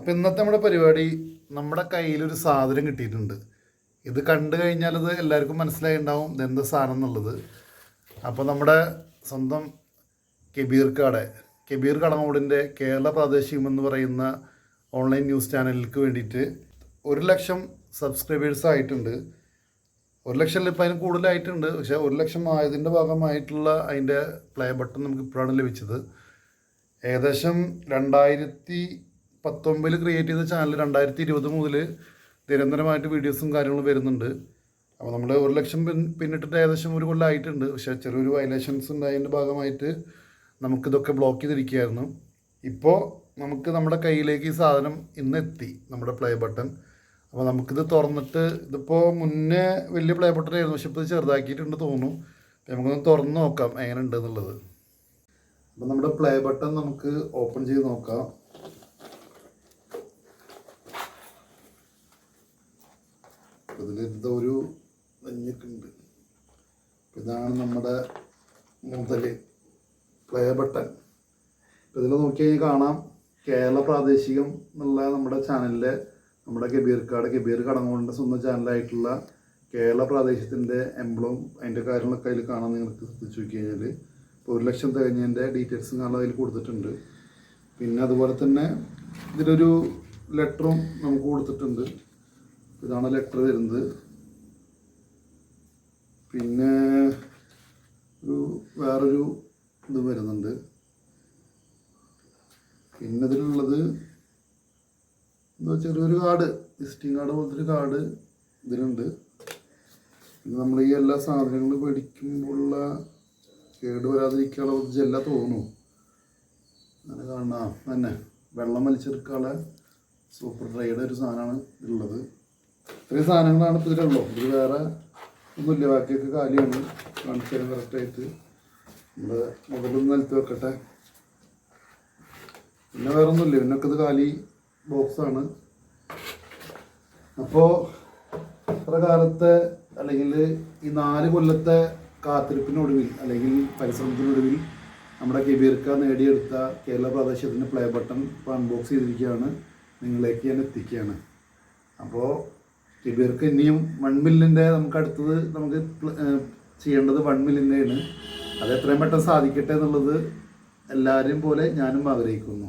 അപ്പോൾ ഇന്നത്തെ നമ്മുടെ പരിപാടി നമ്മുടെ കയ്യിലൊരു സാധനം കിട്ടിയിട്ടുണ്ട്. ഇത് കണ്ടു കഴിഞ്ഞാൽ അത് എല്ലാവർക്കും മനസ്സിലായി ഉണ്ടാവും ഇതെന്ത് സാധനം എന്നുള്ളത്. അപ്പോൾ നമ്മുടെ സ്വന്തം കെബീർ കാടെ കെബീർ കടങ്ങോടിന്റെ കേരള പ്രാദേശികം എന്ന് പറയുന്ന ഓൺലൈൻ ന്യൂസ് ചാനലിലേക്ക് വേണ്ടിയിട്ട് ഒരു ലക്ഷം സബ്സ്ക്രൈബേഴ്സ് ആയിട്ടുണ്ട്. ഒരു ലക്ഷം ഇപ്പം അതിന് കൂടുതലായിട്ടുണ്ട്. പക്ഷേ ഒരു ലക്ഷം ആയതിന്റെ ഭാഗമായിട്ടുള്ള അതിന്റെ പ്ലേ ബട്ടൺ നമുക്ക് ഇപ്പോഴാണ് ലഭിച്ചത്. ഏകദേശം രണ്ടായിരത്തി പത്തൊമ്പതിൽ ക്രിയേറ്റ് ചെയ്ത ചാനൽ രണ്ടായിരത്തി ഇരുപത് മുതൽ നിരന്തരമായിട്ട് വീഡിയോസും കാര്യങ്ങളും വരുന്നുണ്ട്. അപ്പോൾ നമ്മൾ ഒരു ലക്ഷം പിൻ പിന്നിട്ടിട്ട് ഏകദേശം ഒരു കൊല്ലമായിട്ടുണ്ട് പക്ഷേ ചെറിയൊരു വയലേഷൻസ് ഉണ്ടായതിന്റെ ഭാഗമായിട്ട് നമുക്കിതൊക്കെ ബ്ലോക്ക് ചെയ്തിരിക്കുകയായിരുന്നു. ഇപ്പോൾ നമുക്ക് നമ്മുടെ കയ്യിലേക്ക് ഈ സാധനം ഇന്നെത്തി നമ്മുടെ പ്ലേ ബട്ടൺ അപ്പോൾ നമുക്കിത് തുറന്നിട്ട് ഇതിപ്പോൾ മുന്നേ വലിയ പ്ലേ ബട്ടൺ ആയിരുന്നു. പക്ഷെ ഇപ്പോൾ ഇത് ചെറുതാക്കിയിട്ടുണ്ട് തോന്നുന്നു. നമുക്കൊന്ന് തുറന്ന് നോക്കാം എങ്ങനെ എന്നുള്ളത്. അപ്പോൾ നമ്മുടെ പ്ലേ ബട്ടൺ നമുക്ക് ഓപ്പൺ ചെയ്ത് നോക്കാം. ഇതിൽ എന്തോ ഒരു മഞ്ഞൊക്കെ ഉണ്ട് ഇതാണ് നമ്മുടെ മുതൽ പ്ലേ ബട്ടൺ ഇപ്പം ഇതിൽ നോക്കി കഴിഞ്ഞാൽ കാണാം കേരള പ്രാദേശികം എന്നുള്ള നമ്മുടെ ചാനലിലെ നമ്മുടെ കബീർക്കാട് കബീർ കടങ്ങോടിന്റെ സ്വന്തം ചാനലായിട്ടുള്ള കേരള പ്രാദേശത്തിന്റെ എംബ്ലം അതിന്റെ കാര്യങ്ങളൊക്കെ അതിൽ കാണാൻ നിങ്ങൾക്ക് ശ്രദ്ധിച്ചു നോക്കി കഴിഞ്ഞാൽ ഇപ്പോൾ ഒരു ലക്ഷം തികഞ്ഞതിന്റെ ഡീറ്റെയിൽസും കാണാൻ അതിൽ കൊടുത്തിട്ടുണ്ട്. പിന്നെ അതുപോലെ തന്നെ ഇതിലൊരു ലെറ്ററും നമുക്ക് കൊടുത്തിട്ടുണ്ട്. ഇതാണ് ലെറ്റർ വരുന്നത്. പിന്നെ ഒരു വേറൊരു ഇതും വരുന്നുണ്ട്. പിന്നെ ഇതിലുള്ളത് എന്താ ചെറിയൊരു കാർഡ് വിസിറ്റിംഗ് കാർഡ് പോലത്തെ ഒരു കാർഡ് ഇതിലുണ്ട്. പിന്നെ നമ്മൾ ഈ എല്ലാ സാധനങ്ങളും മേടിക്കുമ്പോഴുള്ള കേട് വരാതിരിക്കാനുള്ള ജെല്ല തോന്നുന്നു. അങ്ങനെ കാണാം. തന്നെ. വെള്ളം വലിച്ചെടുക്കാനുള്ള സൂപ്പർ ഡ്രൈയുടെ ഒരു സാധനമാണ് ഇതിലുള്ളത്. ഇത്രയും സാധനങ്ങളാണ് ഇപ്പോൾ ഇതിലുള്ളൂ ഇത് വേറെ ഒന്നുമില്ല. ബാക്കിയൊക്കെ കാലിയാണ്. കാണിച്ചു തരാൻ കറക്റ്റായിട്ട് നമ്മുടെ മുകളിൽ നിലത്ത് വെക്കട്ടെ. പിന്നെ വേറെ ഒന്നുമില്ല പിന്നൊക്കെ ഇത് കാലി ബോക്സാണ് അപ്പോൾ ഇത്ര കാലത്തെ അല്ലെങ്കിൽ ഈ നാല് കൊല്ലത്തെ കാത്തിരിപ്പിനൊടുവിൽ അല്ലെങ്കിൽ പരിശ്രമത്തിനൊടുവിൽ നമ്മുടെ കെബീർക്ക നേടിയെടുത്ത കേരള പ്രാദേശത്തിന്റെ പ്ലേ ബട്ടൺ ഇപ്പോൾ അൺബോക്സ് ചെയ്തിരിക്കുകയാണ്. നിങ്ങളിലേക്ക് ഞാൻ എത്തിക്കുകയാണ്. അപ്പോൾ കെബീർക്ക് ഇനിയും വൺ മില്ലിന്റെ നമുക്ക് അടുത്തത് നമുക്ക് ചെയ്യേണ്ടത് വൺ മില്ലിന്റെയാണ് അത് എത്രയും പെട്ടെന്ന് സാധിക്കട്ടെ എന്നുള്ളത് എല്ലാവരെയും പോലെ ഞാനും ആഗ്രഹിക്കുന്നു.